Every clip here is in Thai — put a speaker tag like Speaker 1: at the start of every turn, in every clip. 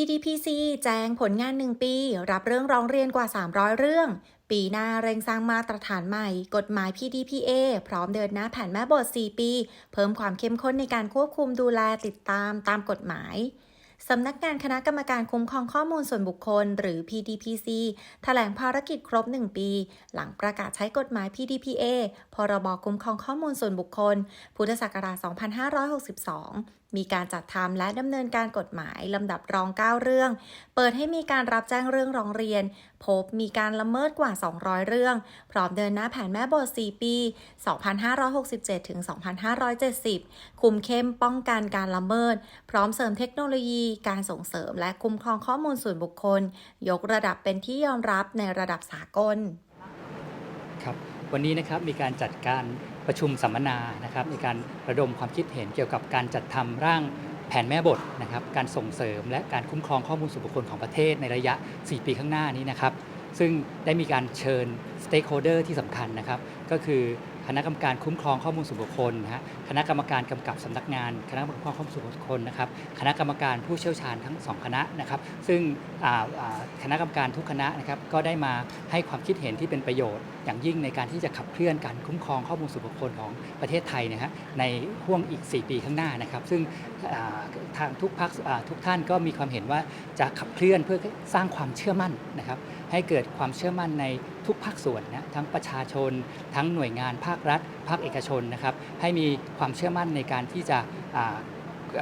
Speaker 1: PDPC แจ้งผลงาน 1 ปี รับเรื่องร้องเรียนกว่า 300 เรื่อง ปีหน้าเร่งสร้างมาตรฐานใหม่ กฎหมาย PDPA พร้อมเดินหน้าแผนแม่บท 4 ปี เพิ่มความเข้มข้นในการควบคุมดูแลติดตามตามกฎหมายสำนักงานคณะกรรมการคุ้มครองข้อมูลส่วนบุคคล หรือ PDPC แถลงภารกิจครบ 1 ปี หลังประกาศใช้กฎหมาย PDPA พรบคุ้มครองข้อมูลส่วนบุคคล พุทธศักราช 2562มีการจัดทำและดำเนินการกฎหมายลำดับรอง 9 เรื่อง เปิดให้มีการรับแจ้งเรื่องร้องเรียน พบมีการละเมิดกว่า 200 เรื่อง พร้อมเดินหน้าแผนแม่บท 4 ปี 2567 ถึง 2570 คุมเข้มป้องกันการละเมิด พร้อมเสริมเทคโนโลยี การส่งเสริมและคุ้มครองข้อมูลส่วนบุคคล ยกระดับเป็นที่ยอมรับในระดับสากล
Speaker 2: ครับ วันนี้นะครับมีการจัดการ ประชุมสัมมนานะครับในการระดมความคิดเห็นเกี่ยวกับการจัดทำร่างแผนแม่บทนะครับการส่งเสริมและการคุ้มครองข้อมูลส่วนบุคคลของประเทศในระยะ 4 ปีข้างหน้านี้นะครับซึ่งได้มีการเชิญสเต็กโฮเดอร์ที่สำคัญนะครับก็คือคณะกรรมการคุ้มครองข้อมูลส่วนบุคคลนะฮะคณะกรรมการกำกับสำนักงาน คณะกรรมการคุ้มครองข้อมูลส่วนบุคคลนะครับคณะกรรมการผู้เชี่ยวชาญทั้งสองคณะนะครับซึ่งคณะกรรมการทุกคณะนะครับก็ได้มาให้ความคิดเห็นที่เป็นประโยชน์ อย่างยิ่งในการที่จะขับเคลื่อนการคุ้มครองข้อมูลส่วนบุคคลของประเทศไทยนะฮะในห่วงอีก 4 ปีข้างหน้านะครับ ซึ่งทางทุกพักทุกท่านก็มีความเห็นว่าจะขับเคลื่อนเพื่อสร้างความเชื่อมั่นนะครับให้เกิดความเชื่อมั่นในทุกภาคส่วนนะทั้งประชาชน ทั้งหน่วยงานภาครัฐ ภาคเอกชนนะครับให้มีความเชื่อมั่นในการที่จะ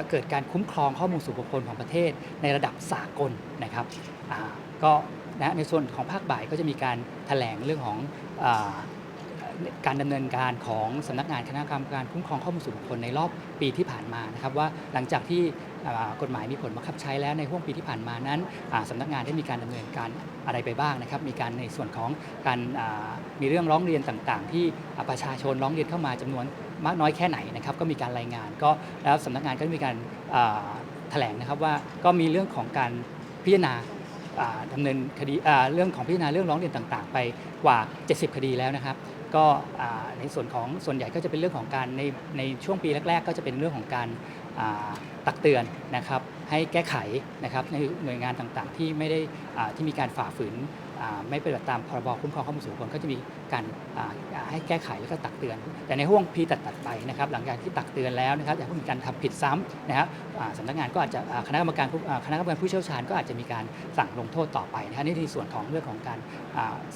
Speaker 2: เกิดการคุ้มครองข้อมูลส่วนบุคคลของประเทศในระดับสากลนะครับก็ นะในส่วนของภาคบ่ายก็จะมีการแถลงเรื่องของอการดำเนินการของสำนักงานคณะกรรมการคุ้มครองข้อมูลส่วนบุคคลในรอบปีที่ผ่านมานะครับว่าหลังจากที่กฎหมายมีผลบังคับใช้แล้วในห่วงปีที่ผ่านมานั้นอ่าสำนักงานได้มีการดำเนินการอะไรไปบ้างนะครับ มีการในส่วนของการมีเรื่องร้องเรียนต่างๆ ที่ประชาชนร้องเรียนเข้ามาจำนวนมากน้อยแค่ไหนนะครับ ก็มีการรายงานก็แล้วสำนักงานก็มีการแถลงนะครับว่าก็มีเรื่องของการพิจารณา ดำเนินคดีเรื่องของพิจารณาเรื่องร้องเรียนต่างๆ ไปกว่า 70 คดีแล้วนะครับ ก็ในส่วนของส่วนใหญ่ก็จะเป็นเรื่องของการในในช่วงปีแรก ๆ ก็จะเป็นเรื่องของการตักเตือนนะครับให้แก้ไขนะครับในหน่วยงานต่างๆ ที่ไม่ได้อ่าที่มีการฝ่าฝืน ไม่ปฏิบัติตามพรบคุ้มครองข้อมูลส่วนบุคคลก็จะมีการให้แก้ไขแล้วก็ตักเตือน แต่ในห่วงพีตัดๆไปนะครับหลังจากที่ตักเตือนแล้วนะครับอย่าเพิ่งมีการทำผิดซ้ำนะครับสำนักงานก็อาจจะคณะกรรมการคณะกรรมการผู้เชี่ยวชาญก็อาจจะมีการสั่งลงโทษต่อไปนะครับนี่ในส่วนของเรื่องของการ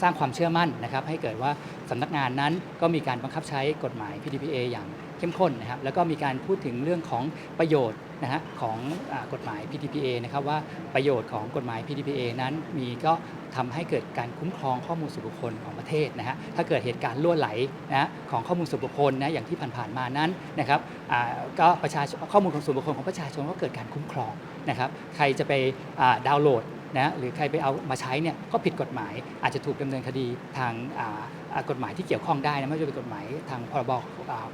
Speaker 2: สร้างความเชื่อมั่นนะครับให้เกิดว่าสำนักงานนั้นก็มีการบังคับใช้กฎหมาย PDPA อย่าง เข้มข้นนะครับแล้วก็มีการพูดถึงเรื่องของประโยชน์นะฮะของอกฎหมาย PDPA นะครับว่าประโยชน์ของกฎหมาย PDPA นั้นมีก็ทำให้เกิดการคุ้มครองข้อมูลส่วนบุคคลของประเทศนะฮะถ้าเกิดเหตุการณ์ล่วไหลนะฮะของข้อมูลส่วนบุคคลนะอย่างที่ผ่านๆมานั้นนะครับก็ประชาชนข้อมูลของส่วนบุคคลของประชาชนก็เกิดการคุ้มครองนะครับใครจะไปดาวน์โหลดนะหรือใครไปเอามาใช้เนี่ยก็ผิดกฎหมายอาจจะถูกดำเนินคดีทางา กฎหมายที่เกี่ยวข้องได้นะไม่ว่าจะเป็นกฎหมายทางพรบอ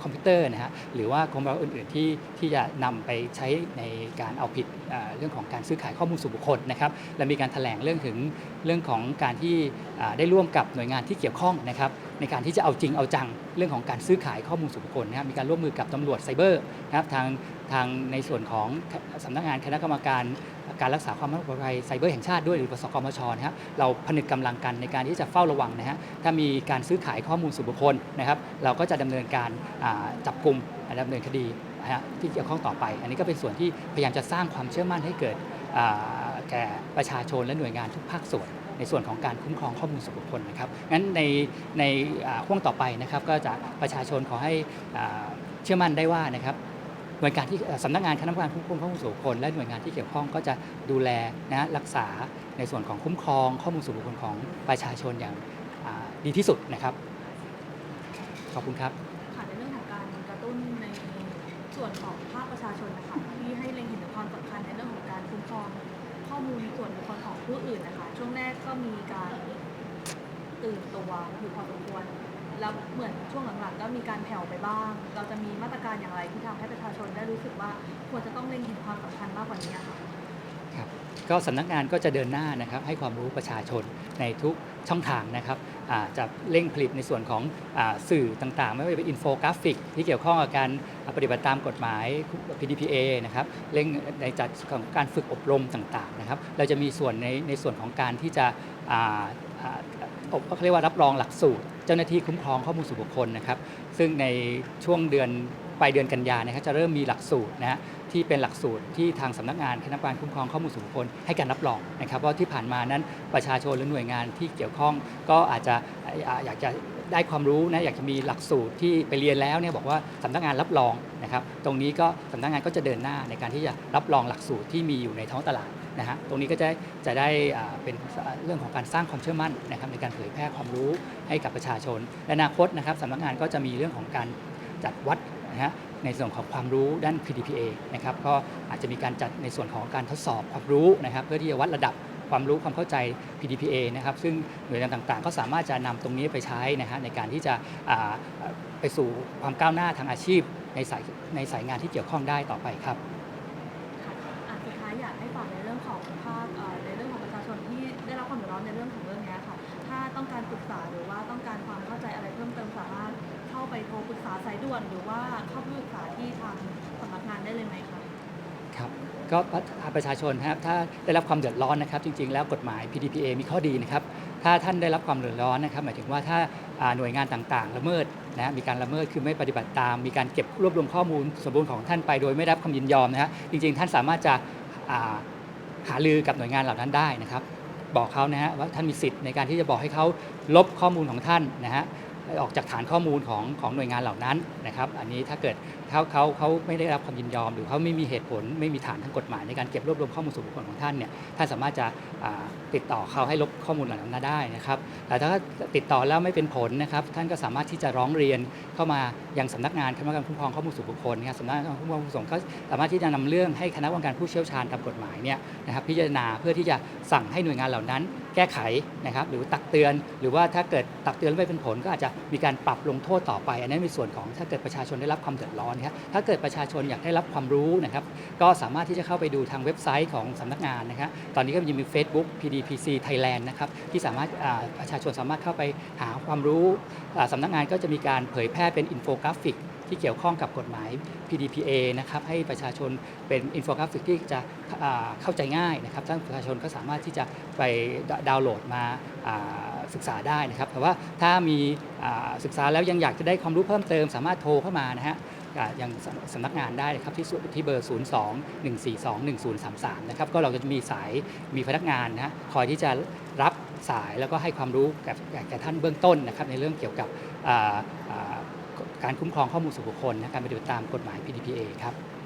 Speaker 2: คอมพิวเตอร์นะฮะหรือว่าพรบอื่น ๆ ที่ที่จะนำไปใช้ในการเอาผิดเรื่องของการซื้อขายข้อมูลส่วนบุคคลนะครับและมีการแถลงเรื่องถึงเรื่องของการที่ได้ร่วมกับหน่วยงานที่เกี่ยวข้องนะครับในการที่จะเอาจริงเอาจังเรื่องของการซื้อขายข้อมูลส่วนบุคคลนะครับมีการร่วมมือกับตำรวจไซเบอร์นะครับทาง ทางในส่วนของสำนักงานคณะกรรมการการรักษาความมั่นคงปลอดภัยไซเบอร์แห่งชาติด้วยหรือปสกมชนะครับเราผนึกกำลังกันในการที่จะเฝ้าระวังนะฮะถ้ามีการซื้อขายข้อมูลส่วนบุคคลนะครับเราก็จะดำเนินการจับกลุ่มดำเนินคดีนะฮะที่เกี่ยวข้องต่อไป อันนี้ก็เป็นส่วนที่พยายามจะสร้างความเชื่อมั่นให้เกิดแก่ประชาชนและหน่วยงานทุกภาคส่วนในส่วนของการคุ้มครองข้อมูลส่วนบุคคลนะครับงั้นในในห่วงต่อไปนะครับก็จะประชาชนขอให้เชื่อมั่นได้ว่านะครับ หน่วยงานที่สำนักงานคณะกรรมการคุ้มครองข้อมูลส่วนบุคคลและหน่วยงานที่เกี่ยวข้องก็จะดูแลนะรักษาในส่วนของคุ้มครองข้อมูลส่วนบุคคลของประชาชนอย่างดีที่สุดนะครับ ขอบคุณครับ
Speaker 3: ค่ะในเรื่องของการกระตุ้นในส่วนของภาคประชาชนนะคะที่ให้เล็งเห็นถึงความสำคัญในเรื่องของการคุ้มครองข้อมูลส่วนบุคคลของผู้อื่นนะคะช่วงแรกก็มีการตื่นตัวอยู่พอสมควร แล้วเหมือนช่วงหลังๆก็มีการแผ่วไปบ้าง เราจะมีมาตรการอย่างไรที่ทำให้ประชาชนได้รู้สึกว่าควรจะต้องเล็งเห็นความสำคัญมากกว่านี้ค่ะ
Speaker 2: ครับก็สำนักงานก็จะเดินหน้านะครับให้ความรู้ประชาชนในทุกช่องทางนะครับจะเร่งผลิตในส่วนของอสื่อต่างๆ ไม่ว่าจะเป็นอินโฟกราฟิก ที่เกี่ยวข้องกับการปฏิบัติตามกฎหมาย PDPA นะครับเร่งในจัดของการฝึกอบรมต่างๆนะครับเราจะมีส่วนในในส่วนของการที่จะอบเขาเรียกว่ารับรองหลักสูตร เจ้าหน้าที่คุ้มครองข้อมูลส่วนบุคคลนะครับซึ่งในช่วงเดือนปลายเดือนกันยานะครับจะเริ่มมีหลักสูตรนะฮะที่เป็นหลักสูตรที่ทางสำนักงานคณะกรรมการคุ้มครองข้อมูลส่วนบุคคลให้การรับรองนะครับว่าที่ผ่านมานั้นประชาชนหรือหน่วยงานที่เกี่ยวข้องก็อาจจะอ่าอยากจะได้ความรู้นะอยากจะมีหลักสูตรที่ไปเรียนแล้วเนี่ยบอกว่าสำนักงานรับรองนะครับตรงนี้ก็สำนักงานก็จะเดินหน้าในการที่จะรับรองหลักสูตรที่มีอยู่ในท้องตลาด นะฮะตรงนี้ก็จะจะได้เป็นเรื่องของการสร้างความเชื่อมั่นนะครับในการเผยแพร่ความรู้ให้กับประชาชนในอนาคตนะครับสำนักงานก็จะมีเรื่องของการจัดวัดนะฮะในส่วนของความรู้ด้าน PDPA นะครับก็อาจจะมีการจัดในส่วนของการทดสอบความรู้นะครับ เพื่อที่จะวัดระดับความรู้ความเข้าใจ PDPA นะครับ ซึ่งหน่วยงานต่างๆ ก็สามารถจะนำตรงนี้ไปใช้นะฮะในการที่จะไปสู่ความก้าวหน้าทางอาชีพในสายในสายงานที่เกี่ยวข้องได้ต่อไปครับ
Speaker 3: ต้องการปรึกษาหรือว่าต้องการความเข้าใจอะไรเพิ่มเติมสามารถเข้าไปโทรปรึกษาสายด่วน หรือว่าเข้าไปปรึกษาที่ทางสำนักงานได้เลยไหมคะ
Speaker 2: ครับก็ประชาชนนะครับถ้าได้รับความเดือดร้อนนะครับ จริง ๆ แล้วกฎหมาย PDPA มีข้อดีนะครับ ถ้าท่านได้รับความเดือดร้อนนะครับ หมายถึงว่าถ้าหน่วยงานต่างๆ ละเมิดนะมีการละเมิดคือไม่ปฏิบัติตาม มีการเก็บรวบรวมข้อมูลสมบูรณ์ของท่านไปโดยไม่ได้รับคำยินยอมนะฮะจริง ๆ ท่านสามารถจะหารือกับหน่วยงานเหล่านั้นได้นะครับ บอกเขานะฮะว่าท่านมีสิทธิ์ในการที่จะบอกให้เขาลบข้อมูลของท่านนะฮะ ออกจากฐานข้อมูลของของหน่วยงานเหล่านั้นนะครับอันนี้ถ้าเกิดเขาเขาเขาไม่ได้รับความยินยอม หรือเขาไม่มีเหตุผลไม่มีฐานทางกฎหมายในการเก็บรวบรวมข้อมูลส่วนบุคคลของท่านเนี่ยท่านสามารถจะติดต่อเขาให้ลบข้อมูลเหล่านั้นได้นะครับแต่ถ้าติดต่อแล้วไม่เป็นผลนะครับท่านก็สามารถที่จะร้องเรียนเข้ามายังสำนักงานคณะกรรมการคุ้มครองข้อมูลส่วนบุคคลนะครับสำนักงานคุ้มครองผู้ส่งก็สามารถที่จะนำเรื่องให้คณะกรรมการผู้เชี่ยวชาญตามกฎหมายเนี่ยนะครับพิจารณาเพื่อที่จะสั่งให้หน่วยงานเหล่านั้น แก้ไขนะครับหรือตักเตือน หรือว่าถ้าเกิดตักเตือนแล้วไม่เป็นผลก็อาจจะมีการปรับลงโทษต่อไป อันนั้นในส่วนของถ้าเกิดประชาชนได้รับความเดือดร้อนนะครับถ้าเกิดประชาชนอยากได้รับความรู้นะครับก็สามารถที่จะเข้าไปดูทางเว็บไซต์ของสำนักงานนะครับตอนนี้ก็ยังมี Facebook PDPC Thailand นะครับที่สามารถประชาชนสามารถเข้าไปหาความรู้อ่าสำนักงานก็จะมีการเผยแพร่เป็นอินโฟกราฟิก ที่เกี่ยวข้องกับกฎหมาย PDPA นะครับให้ประชาชนเป็นอินโฟกราฟิกที่จะเข้าใจง่ายนะครับท่านประชาชนก็สามารถที่จะไปดาวน์โหลดมาศึกษาได้นะครับแต่ว่าถ้ามีศึกษาแล้วยังอยากจะได้ความรู้เพิ่มเติม สามารถโทรเข้ามานะฮะอ่ายังสำนักงานได้นะครับที่สุที่เบอร์ 0 2 1 4 2 1 0 3 3 นะครับก็เราจะมีสายมีพนักงานนะฮะคอยที่จะรับสายแล้วก็ให้ความรู้กับแก่ท่านเบื้องต้นนะครับในเรื่องเกี่ยวกับ การคุ้มครองข้อมูลส่วนบุคคลนะการปฏิบัติตามกฎหมาย PDPA ครับ